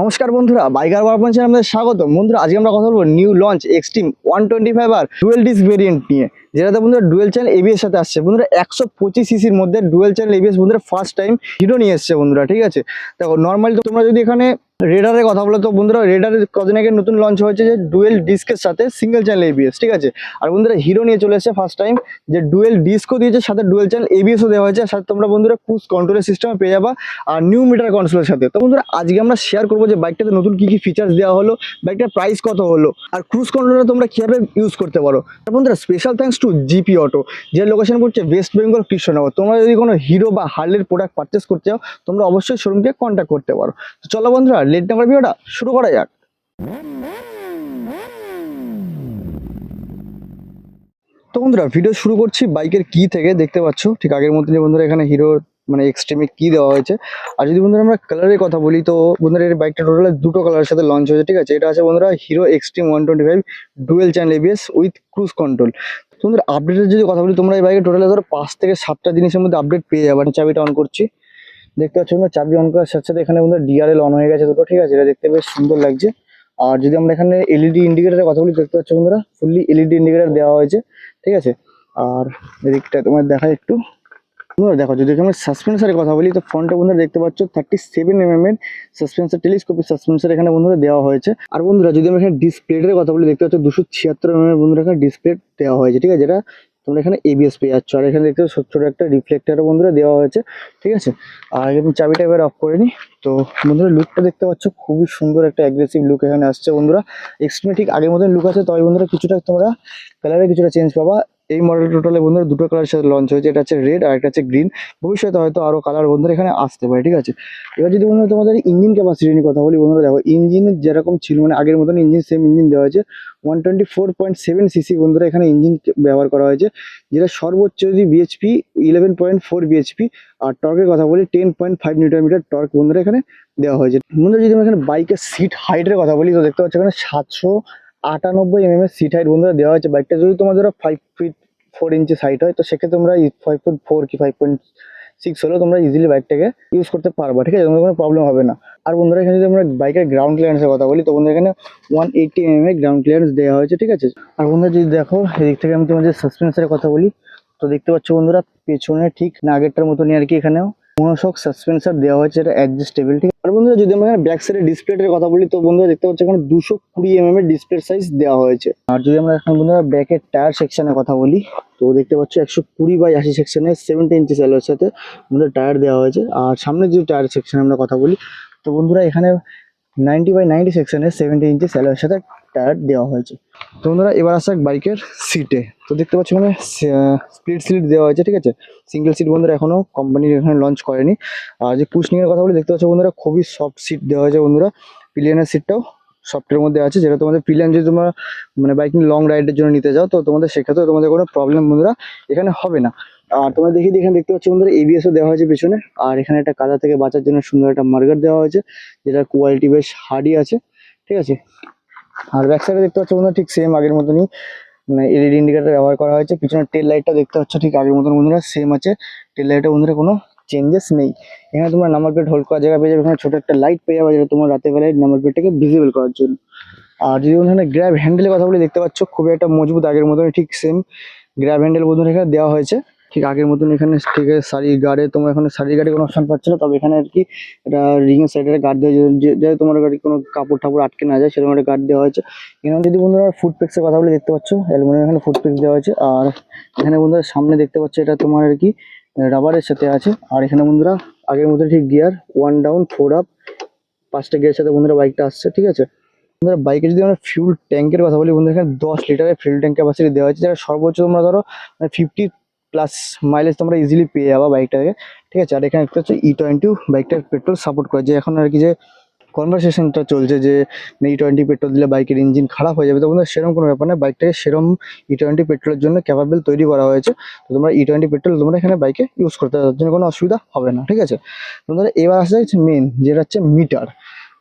নমস্কার বন্ধুরা, বাইকার চ্যানেলে আমাদের স্বাগত বন্ধুরা, আজকে আমরা কথা বলব new launch Xtreme one twenty five আর ডুয়েল ডিস্ক ভেরিয়েন্ট নিয়ে, যেটাতে বন্ধুরা ডুয়েল চ্যানেল এবিএস সাথে আসছে। বন্ধুরা, একশো পঁচিশ সিসির মধ্যে ডুয়েল চ্যানেল এবিএস বন্ধুরা ফার্স্ট টাইম হিরো নিয়ে এসছে বন্ধুরা, ঠিক আছে? দেখো নর্মালি তোমরা যদি এখানে রেডারের কথা বলে। তো বন্ধুরা রেডারের কদিন আগে নতুন লঞ্চ হয়েছে যে ডুয়েল ডিস্কের সাথে সিঙ্গেল চ্যানেল এবিএস ঠিক আছে? আর বন্ধুরা হিরো নিয়ে চলে এসেছে ফার্স্ট টাইম যে ডুয়েল ডিস্কও দিয়েছে, সাথে ডুয়েল চ্যানেল এবিএসও দেওয়া হয়েছে। সাথে তোমরা বন্ধুরা ক্রুজ কন্ট্রোলের সিস্টেমে পেয়ে যাবা, আর নিউ মিটার কন্ট্রোলের সাথে। তো বন্ধুরা, আজকে আমরা শেয়ার করব যে বাইকটাতে নতুন কী কী ফিচার্স দেওয়া হলো বাইকটার প্রাইস কত হলো, আর ক্রুজ কন্ট্রোলার তোমরা কীভাবে ইউজ করতে পারো। আর বন্ধুরা special thanks to GP auto যে লোকেশন করছে ওয়েস্ট বেঙ্গল কৃষ্ণনগর তোমরা যদি কোনো হিরো বা হার্লের প্রোডাক্ট পারচেস করতে চাও, তোমরা অবশ্যই শোরুমকে কন্ট্যাক্ট করতে পারো। চলো বন্ধুরা লেট না করে ভিডিওটা শুরু করা যাক। তো বন্ধুরা ভিডিও শুরু করছি বাইকের কি থেকে, দেখতে পাচ্ছ? ঠিক আগের মতনই বন্ধুরা এখানে হিরো মানে এক্সট্রিমে কি দেওয়া হয়েছে। আর যদি বন্ধুরা আমরা কালারের কথা বলি, তো বন্ধুরা এই বাইকটা টোটাল দুটো কালারের সাথে লঞ্চ হয়েছে, ঠিক আছে? এটা আছে বন্ধুরা Hero Xtreme one twenty five dual channel ABS with cruise control বন্ধুরা আপডেটের যদি কথা বলি, তোমরা এই বাইকে টোটাল ধরো পাঁচ থেকে সাতটা জিনিসের মধ্যে আপডেট পেয়ে যাবে। চাবিটা অন করছি। দেখতে পাচ্ছ বন্ধুরা, চাবি অন করার সাথে সাথে এখানে বন্ধুরা ডিআরএল অন হয়ে গেছে দুটো, ঠিক আছে? এটা দেখতে বেশ সুন্দর লাগছে। আর যদি আমরা এখানে এলইডি ইন্ডিকেটারের কথা বলি, দেখতে পাচ্ছ বন্ধুরা ফুললি এলইডি ইন্ডিকেটার দেওয়া হয়েছে, ঠিক আছে? আর এদিকটা তোমার দেখা একটু। বন্ধুরা, দেখো, যদি আমরা সাসপেন্সারের কথা বলি, তো ফ্রন্টে বন্ধুরা দেখতে পাচ্ছ থার্টি সেভেন এম এম এর সাসপেন্সার টেলিস্কোপিক সাসপেন্সার এখানে বন্ধুরা দেওয়া হয়েছে। আর বন্ধুরা, যদি আমরা এখানে ডিসপ্লেটের কথা বলি, দেখতে পাচ্ছ দুশো ছিয়াত্তর এম এর বন্ধুরা এখানে ডিসপ্লে দেওয়া হয়েছে, ঠিক আছে? যেটা তোমরা এখানে এবিএস পেয়ে যাচ্ছ। আর এখানে দেখতে ছোট একটা রিফ্লেক্টারও বন্ধুরা দেওয়া হয়েছে, ঠিক আছে? আর আমি চাবিটা এবার অফ করে নিই। তো বন্ধুরা লুকটা দেখতে পাচ্ছ, খুবই সুন্দর একটা অ্যাগ্রেসিভ লুক এখানে আসছে বন্ধুরা। এক্সট্রিমে ঠিক আগের মতন লুক আছে, তবে বন্ধুরা, কিছুটা তোমরা কালারে কিছুটা চেঞ্জ পাবা। এই মডেল টোটালে বন্ধুরা দুটো কালার সাথে লঞ্চ হয়েছে। এটা হচ্ছে রেড আর একটা হচ্ছে গ্রিন ভবিষ্যতে হয়তো আরও কালার বন্ধুরা এখানে আসতে পারে, ঠিক আছে? এবার যদি বন্ধুরা তোমাদের ইঞ্জিন ক্যাপাসিটি নিয়ে কথা বলি বন্ধুরা, দেখো ইঞ্জিনের যেরকম ছিল মানে আগের মতন ইঞ্জিন সেম ইঞ্জিন দেওয়া হয়েছে। One twenty four point seven cc বন্ধুরা এখানে ইঞ্জিন ব্যবহার করা হয়েছে, যেটা সর্বোচ্চ যদি BHP eleven point four BHP আর টর্কের কথা বলি ten point five newton metre torque বন্ধুরা এখানে দেওয়া হয়েছে। বন্ধুরা যদি আমরা এখানে বাইকের সিট হাইটের কথা বলি, তো দেখতে পাচ্ছ এখানে সাতশো আটানব্বই এম এম এর সিট হাইট বন্ধুরা দেওয়া হয়েছে। বাইকটা যদি তোমাদের ফাইভ ফিট ফোর ইঞ্চি সাইট হয়, তো সেক্ষেত্রে তোমরা ফাইভ পয়েন্ট ফোর কি ফাইভ পয়েন্ট সিক্স হলেও তোমরা ইজিলি বাইকটাকে ইউজ করতে পারবা, ঠিক আছে? তোমাদের কোনো প্রবলেম হবে না। আর বন্ধুরা, এখানে যদি আমরা বাইকের গ্রাউন্ড ক্লিয়ারেন্সের কথা বলি, তো বন্ধুরা, এখানে ওয়ান এইটি এম এর গ্রাউন্ড ক্লিয়ারেন্স দেওয়া হয়েছে, ঠিক আছে? আর বন্ধুরা, যদি দেখো, এদিক থেকে আমি তোমাদের সাসপেন্সারের কথা বলি, তো দেখতে পাচ্ছ বন্ধুরা, পেছনে ঠিক না আগেরটার মতনই আর কি এখানেও। মনোশক সাসপেন্সার দেওয়া হয়েছে, এটা অ্যাডজাস্টেবল ঠিক? আর বন্ধুরা, যদি আমরা ব্যাক সাইডের ডিসপ্লেটের কথা বলি, তো বন্ধুরা দেখতে পাচ্ছ এখানে দুশো কুড়ি এম এর ডিসপ্লে সাইজ দেওয়া হয়েছে। আর যদি আমরা এখন বন্ধুরা ব্যাকের টায়ার সেকশনের কথা বলি, তো দেখতে পাচ্ছ একশো কুড়ি বাই আশি সেকশনে সেভেন্টি ইঞ্চি স্যালোর সাথে বন্ধুরা টায়ার দেওয়া হয়েছে। আর সামনে যদি টায়ার সেকশনে আমরা কথা বলি, তো বন্ধুরা এখানে নাইনটি বাই নাইনটি সেকশনে সেভেন্টি ইঞ্চি স্যালোর সাথে টায়ার দেওয়া হয়েছে। তো বন্ধুরা, এবার আসা বাইকের সিটে তো দেখতে পাচ্ছ এখানে স্প্লিট সিট দেওয়া হয়েছে, ঠিক আছে? সিঙ্গেল সিট বন্ধুরা এখনও কোম্পানির এখানে লঞ্চ করেনি। আর যে কুশনিং এর কথা বলি, দেখতে পাচ্ছ বন্ধুরা, খুবই সফট সিট দেওয়া হয়েছে বন্ধুরা। পিলিয়নের সিটটাও সফটের মধ্যে আছে। যেটা তোমাদের পিলিয়ন যদি তোমরা মানে বাইকিং লং রাইডের জন্য নিতে যাও, তো তোমাদের সেক্ষেত্রে তোমাদের কোনো প্রবলেম বন্ধুরা এখানে হবে না। আর তোমরা দেখি এখানে দেখতে পাচ্ছ বন্ধুরা এবিএসও দেওয়া হয়েছে পেছনে। আর এখানে একটা কাদা থেকে বাঁচার জন্য সুন্দর একটা মার্গার দেওয়া হয়েছে, যেটার কোয়ালিটি বেশ হার্ডই আছে, ঠিক আছে? আর ব্যাক সাইডে দেখতে পাচ্ছ বন্ধুরা, ঠিক সেম আগের মতনই মানে এলইডি ইন্ডিকেটার ব্যবহার করা হয়েছে। পিছনে টেল লাইটটা দেখতে পাচ্ছ ঠিক আগের মতন বন্ধুরা সেম আছে। টেল লাইটের বন্ধুরা কোনো চেঞ্জেস নেই। এখানে তোমরা নাম্বার প্লেট হোল্ড করার জায়গা পেয়ে যাবে। এখানে ছোটো একটা লাইট পেয়ে যাবে যেটা তোমার রাতের বেলায় নাম্বার প্লেটটাকে ভিজিবল করার জন্য। আর যদি এখানে গ্র্যাব হ্যান্ডেলের কথা বলে, দেখতে পাচ্ছ খুবই একটা মজবুত আগের মতন ঠিক সেম গ্র্যাব হ্যান্ডেল বন্ধুরা এখানে দেওয়া হয়েছে। ঠিক আগের মতন এখানে ঠিক সারি গার্ডে তোমার এখানে সারি গার্ডে কোনো অপশন পাচ্ছে না। তবে এখানে আর কি এটা রিং এর সাইডে গার্ড দেওয়া যে- তোমার গাড়ি কোনো কাপড় টাপড় আটকে না যায়, সেরকম একটা গার্ড দেওয়া হয়েছে। এখানে যদি বন্ধুরা ফুড পেক্সের কথা বলে, দেখতে পাচ্ছ অ্যালুমিনিয়াম এখানে ফুড পেক্স দেওয়া হয়েছে। আর এখানে বন্ধুরা সামনে দেখতে পাচ্ছ, এটা তোমার আর কি রাবারের সাথে আছে। আর এখানে বন্ধুরা আগের মধ্যে ঠিক gear one down four up পাঁচটা গিয়ার সাথে বন্ধুরা বাইকটা আসছে, ঠিক আছে? বন্ধুরা বাইকে যদি আমরা ফিউল ট্যাঙ্কের কথা বলি, বন্ধুরা এখানে দশ লিটারের ফিউল ট্যাঙ্ক ক্যাপাসিটি দেওয়া হয়েছে। যেটা সর্বোচ্চ তোমরা ধরো ফিফটি প্লাস মাইলেজ তোমরা ইজিলি পেয়ে যাবা বাইকটাকে ঠিক আছে? আর এখানে একটা হচ্ছে ই টোয়েন্টি বাইকটার পেট্রোল সাপোর্ট করে, যে এখন আর কি যে কনভারসেশনটা চলছে যে ই টোয়েন্টি পেট্রোল দিলে বাইকের ইঞ্জিন খারাপ হয়ে যাবে, তো বন্ধুরা সেরকম কোনো ব্যাপার না বাইকটাকে সেরকম ই টোয়েন্টি পেট্রোলের জন্য ক্যাপাবেল তৈরি করা হয়েছে। তো তোমরা ই টোয়েন্টি পেট্রোল তোমরা এখানে বাইকে ইউজ করতে তার জন্য কোনো অসুবিধা হবে না, ঠিক আছে? তোমাদের এবার আসা হচ্ছে মেন যেটা হচ্ছে মিটার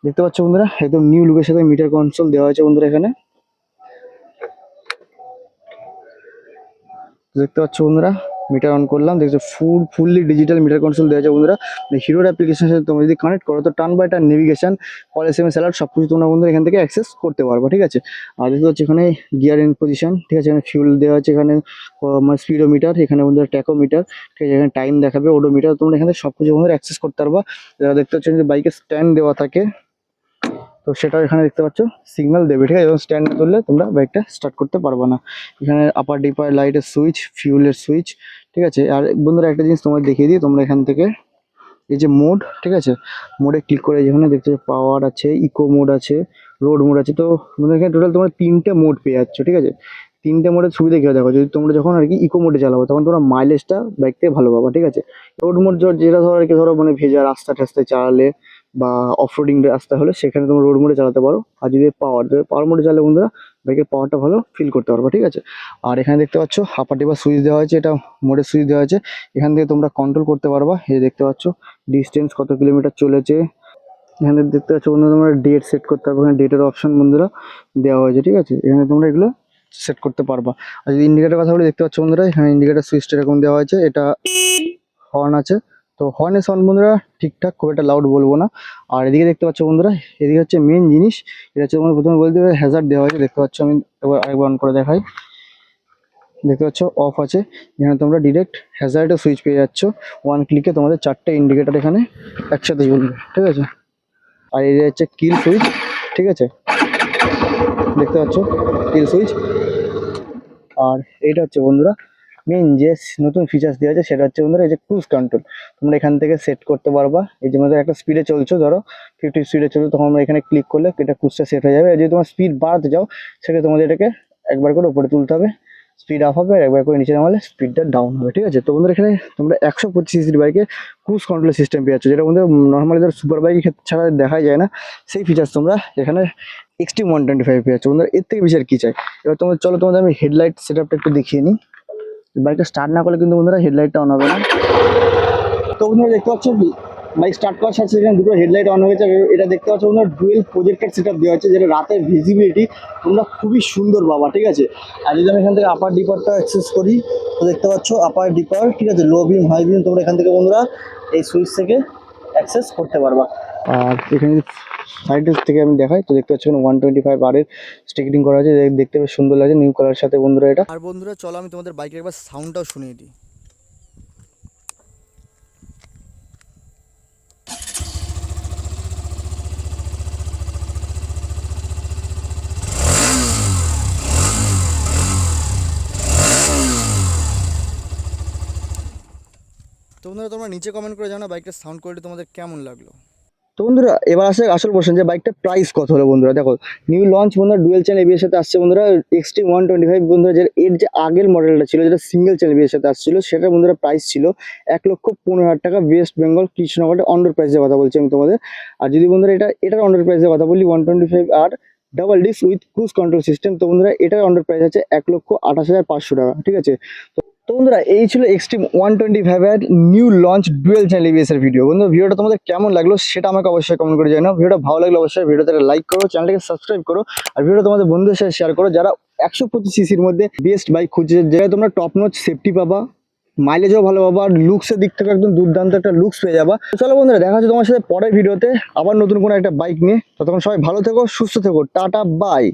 দেখতে পাচ্ছ বন্ধুরা, একদম নিউ লুকের সাথে মিটার কনসোল দেওয়া হয়েছে বন্ধুরা এখানে। দেখতে পাচ্ছ বন্ধুরা মিটার অন করলাম। দেখছ full fully digital meter control দেওয়া আছে বন্ধুরা। হিরোর অ্যাপ্লিকেশনের সাথে তোমরা যদি কানেক্ট করো, তো turn by turn navigation call S M S alert সব কিছু তোমরা বন্ধুরা এখান থেকে অ্যাক্সেস করতে পারবে, ঠিক আছে? আর দেখতে হচ্ছে এখানে গিয়ার ইন পজিশন ঠিক আছে? এখানে ফিউল দেওয়া আছে, এখানে মানে স্পিডো মিটার এখানে বন্ধুরা ট্যাকো মিটার ঠিক আছে? এখানে টাইম দেখাবে ওডো মিটার তোমরা এখানে সব কিছু বন্ধুরা অ্যাক্সেস করতে পারবা। দেখতে পাচ্ছ বাইকের স্ট্যান্ড দেওয়া থাকে তো সেটাও এখানে দেখতে পাচ্ছ। সিগন্যাল দেবে, ঠিক আছে? এবং স্ট্যান্ড না তুললে তোমরা বাইকটা স্টার্ট করতে পারবে না। এখানে আপার ডিপার লাইটের সুইচ ফিউলের সুইচ ঠিক আছে? আর বন্ধুরা একটা জিনিস তোমার দেখিয়ে দিই, তোমরা এখান থেকে এই যে মোড ঠিক আছে? মোডে ক্লিক করে যেখানে দেখতে পাওয়ার আছে ইকো মোড আছে রোড মোড আছে, তো বন্ধুরা এখানে টোটাল তোমরা তিনটে মোড পেয়ে যাচ্ছ, ঠিক আছে? তিনটে মোডের সুবিধা কী দেখো? যদি তোমরা যখন আর কি ইকো মোডে চালাবো তখন তোমরা মাইলেজটা বাইক থেকে ভালো পাবা, ঠিক আছে? রোড মোড যেটা ধরো আর কি, ধরো মানে ভেজা রাস্তা টাস্তায় চালালে বা অফরোডিং রাস্তা হলে সেখানে তোমরা রোড মোডে চালাতে পারো। আর যদি পাওয়ার দেবে পাওয়ার মোডে চালালে বন্ধুরা বাইকের পাওয়ারটা ভালো ফিল করতে পারবে, ঠিক আছে? আর এখানে দেখতে পাচ্ছ হাপার বা সুইচ দেওয়া হয়েছে, এটা মোডে সুইচ দেওয়া হয়েছে। এখান থেকে তোমরা কন্ট্রোল করতে পারবা। এই দেখতে পাচ্ছ ডিস্টেন্স কত কিলোমিটার চলেছে। এখানে দেখতে পাচ্ছ বন্ধুরা, তোমরা ডেট সেট করতে পারবে। এখানে ডেটের অপশন বন্ধুরা দেওয়া হয়েছে, ঠিক আছে? এখানে তোমরা এগুলো সেট করতে পারবা। আর যদি ইন্ডিকেটার কথা বলে, দেখতে পাচ্ছ বন্ধুরা, এখানে ইন্ডিকেটার সুইচটা এরকম দেওয়া হয়েছে। এটা হর্ন আছে। তো হর্নের সাউন্ড বন্ধুরা ঠিকঠাক খুব একটা লাউড বলব না। আর এদিকে দেখতে পাচ্ছ বন্ধুরা, এদিকে হচ্ছে মেন জিনিস, এটা হচ্ছে তোমাদের প্রথমে বলতে হবে হ্যাজার্ড দেওয়া হয়েছে, দেখতে পাচ্ছ আমি এবার আরেকবার অন করে দেখাই। দেখতে পাচ্ছ অফ আছে, এখানে তোমরা ডিরেক্ট হ্যাজার্ডের সুইচ পেয়ে যাচ্ছ। ওয়ান ক্লিকে তোমাদের চারটে ইন্ডিকেটার এখানে একসাথে জ্বলবে ঠিক আছে? আর এই হচ্ছে কিল সুইচ ঠিক আছে? দেখতে পাচ্ছ কিল সুইচ আর এইটা হচ্ছে বন্ধুরা মেন যে নতুন ফিচার্স দেওয়া আছে, সেটা হচ্ছে বন্ধুরা এই যে ক্রুজ কন্ট্রোল তোমরা এখান থেকে সেট করতে পারবা। এই যে আমাদের একটা স্পিডে চলছো, ধরো ফিফটি স্পিডে চলছো, তখন আমরা এখানে ক্লিক করলে এটা ক্রুজটা সেট হয়ে যাবে। আর যদি তোমার স্পিড বাড়াতে যাও সেটা তোমাদের এটাকে একবার করে উপরে তুলতে হবে। স্পিড আপ হবে, একবার করে নিচে নামালে স্পিডটা ডাউন হবে, ঠিক আছে? তো বন্ধুরা এখানে তোমরা একশো পঁচিশ সিসির বাইকে ক্রুজ কন্ট্রোল সিস্টেম পেয়ে যাচ্ছ, যেটা বন্ধুরা নর্মালি ধর সুপার বাইক ছাড়া দেখাই যায় না। সেই ফিচার্স তোমরা এখানে এক্সট্রিম ওয়ান টোয়েন্টি ফাইভ পেয়ে যাচ্ছ। বন্ধুরা এর থেকে বেশি আর কি চাই? এবার তোমাদের চলো তোমাদের আমি হেডলাইট সেট আপটা একটু দেখিয়ে নিই। বাইকটা স্টার্ট না করলে কিন্তু বন্ধুরা হেডলাইটটা অন হবে না। তো বন্ধুরা দেখতে পাচ্ছ বাইক স্টার্ট করার সাথে সাথে দুটো হেডলাইট অন হয়েছে। এটা দেখতে পাচ্ছ বন্ধুরা ডুয়েল প্রজেক্টেড সেট আপ দেওয়া আছে যেটা রাতের ভিজিবিলিটি তোমরা খুবই সুন্দর বাবা ঠিক আছে? আর যদি আমি এখান থেকে আপার ডিপারটা অ্যাক্সেস করি, তো দেখতে পাচ্ছ আপার ডিপার ঠিক আছে? লো বিম হাই বিম তোমরা এখান থেকে বন্ধুরা এই সুইচ থেকে অ্যাক্সেস করতে পারবা। আর এখানে সাইড থেকে আমি দেখাই। তো দেখতে পাচ্ছ ওয়ান টোয়েন্টি ফাইভ আর এর স্টিকারিং করা আছে। দেখতে বেশ সুন্দর লাগছে। নিউ কালার সাথে বন্ধুরা এটা। আর বন্ধুরা, চলো আমি তোমাদের বাইকের একবার সাউন্ডটাও শুনিয়ে দিই। তো বন্ধুরা, তোমরা নিচে কমেন্ট করে জানো বাইকের সাউন্ড কোয়ালিটি তোমাদের কেমন লাগল। তো বন্ধুরা, এবার আসে আসল পোর্শন যে বাইকটা প্রাইস কত হলো বন্ধুরা? দেখো নিউ লঞ্চ বন্ধুরা ডুয়েল চ্যানেল এবিএর সাথে আসছে বন্ধুরা এক্সট্রিম ওয়ান টোয়েন্টি ফাইভ বন্ধুরা এর যে আগের মডেলটা ছিল, যেটা সিঙ্গেল চ্যানেল এবিএর সাথে আসছিল সেটা বন্ধুরা প্রাইস ছিল এক লক্ষ পনেরো হাজার টাকা ওয়েস্ট বেঙ্গল কৃষ্ণনগরের অন্ডার প্রাইসের কথা বলছি আমি তোমাদের। আর যদি বন্ধুরা এটা, এটার অন্ডার প্রাইসের কথা বলি one twenty five R double disc with cruise control system তো বন্ধুরা এটার অন্ডার প্রাইস আছে এক লক্ষ আঠাশ হাজার পাঁচশো টাকা, ঠিক আছে? তো বন্ধুরা, এই ছিল এক্সট্রিম ওয়ান টোয়েন্টি ফাইভের নিউ লঞ্চ ডুয়েল চ্যানেল এর ভিডিও বন্ধু ভিডিওটা তোমাদের কেমন লাগল সেটা আমাকে অবশ্যই কমেন্ট করে জানাও। ভিডিওটা ভালো লাগলে অবশ্যই ভিডিওতে লাইক করো চ্যানেলটাকে সাবস্ক্রাইব করো, আর ভিডিও তোমাদের বন্ধুদের সাথে শেয়ার করো। যারা একশো পঁচিশ সিসির মধ্যে বেস্ট বাইক খুঁজছে যেটা তোমরা টপ নোচ সেফটি পাবা মাইলেজও ভালো পাবা, আর লুকসের দিক থেকে একদম দুর্দান্ত একটা লুকস পেয়ে যাবা। তো চলো বন্ধুরা, দেখা হচ্ছে তোমার সাথে পরের ভিডিওতে আবার নতুন কোনো একটা বাইক নিয়ে। ততক্ষণ সবাই ভালো থেকো, সুস্থ থেকো। Tata bye